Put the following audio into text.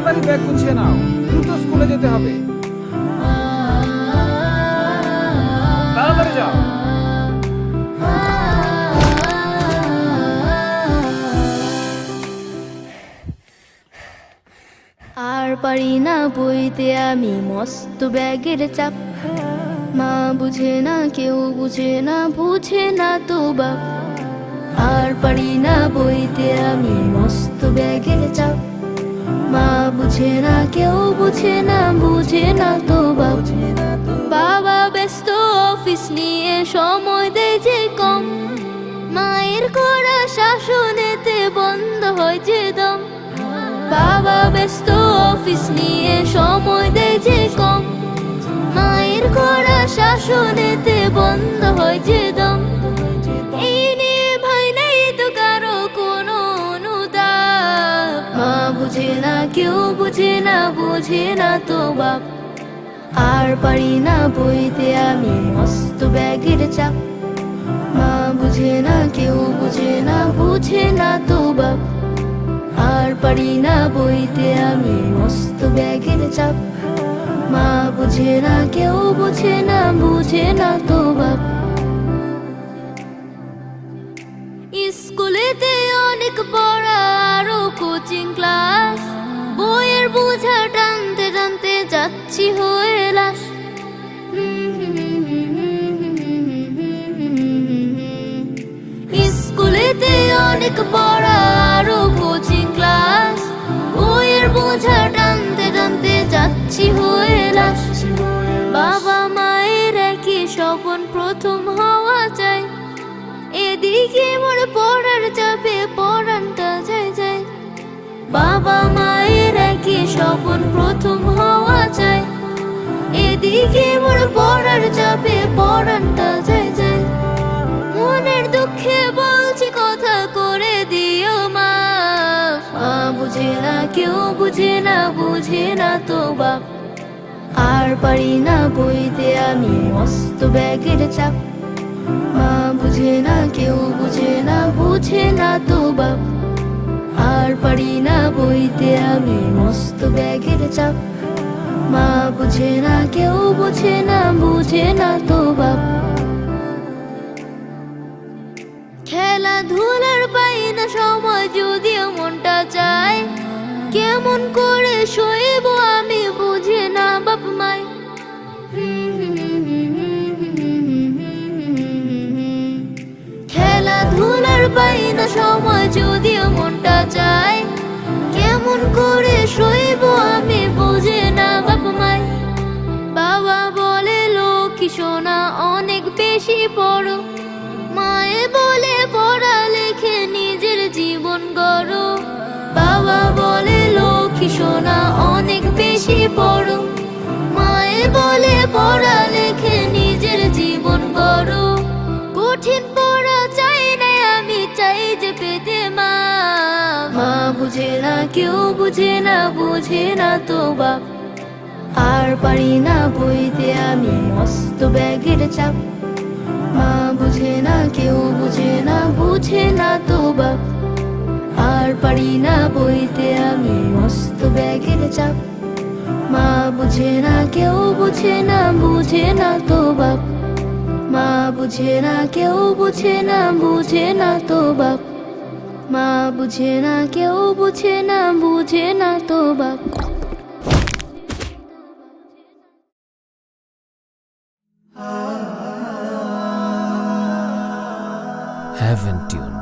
তাড়াতাড়ি ব্যাগ গুছিয়ে নাও। দ্রুত স্কুলে যেতে হবে। তাড়াতাড়ি যাও। আর পারি না বইতে আমি মস্ত ব্যাগের চাপ। মা বুঝে না, কেউ বুঝে না বুঝে না তো বাপ। আর পারি না বইতে আমি মস্ত ব্যাগের চাপ। মা বুঝে না কেউ বুঝে না বুঝে না তো বাবা ব্যস্ত অফিস নিয়ে সময় দেয় যে কম মায়ের করা শাসনেতে বন্ধ হয় যে দম বাবা ব্যস্ত অফিস নিয়ে সময় দেয় যে কম মায়ের করা শাসনেতে বন্ধ হয় যে দম কেউ বুঝে না বুঝে না তো বাপ। আর পারি না বইতে, আমি মস্ত ব্যাগের চাপ। মা বুঝে না, কেউ বুঝে না বুঝে না তো বাপ। আর পারি না বইতে, আমি মস্ত ব্যাগের চাপ। মা বুঝে না, কেউ বুঝে না বুঝে না তো বাপ। স্কুলেতে অনেক পড়া যাচ্ছি হয়ে লাশ স্কুলেতে অনেক পড়া কোচিং ক্লাস। বইয়ের বোঝা টানতে টানতে যাচ্ছি হয়ে লাশ বাবা মায়ের একই স্বপন প্রথম হওয়া চাই। এদিকে মোর পড়ার চাপে পড়ানটা যায় যায় বাবা মায়ের এদিকে মোর পড়ার চাপে পড়ানটা যায় যায়। মনের দুঃখে বলছি কথা করে দিও মা বুঝে না, কেউ বুঝে না বুঝে না তো বাপ। আর পারি না বইতে আমি মস্ত ব্যাগের চাপ। মা বুঝে না, কেউ বুঝে না বুঝে না তো বাপ। আর পারি না বইতে আমি মস্ত ব্যাগের চাপ। বুঝে না, কেউ বুঝে না বুঝে না তো বাপ। খেলাধুলার পাই না সময় যদিও মনটা চায়, কেমন করে শোয়েব আমি বুঝে না, বাপ মাই খেলাধুলার পাই না সময় যদিও মনটা চায়, কেমন করে শোয়েব পড়ো। মায়ে বলে পড়া লেখে, নিজের জীবন গড়ো কঠিন পড়া চাই না, আমি চাই যে পেতে মা। মা বুঝে না, কেউ বুঝে না বুঝে না তো বাপ। আর পারি না বইতে, আমি মস্ত ব্যাগের চাপ। মা বুঝে না, কেউ বুঝে না বুঝে না তো বাপ। আর পারি না বইতে, আমি মস্ত ব্যাগের চাপ। বুঝে না, কেউ বুঝে না বুঝে না তো বাপ। মা বুঝে না, কেউ বুঝে না বুঝে না তো বাপ। মা বুঝে না, কেউ বুঝে না বুঝে না তো বাপ। Heaven Tune.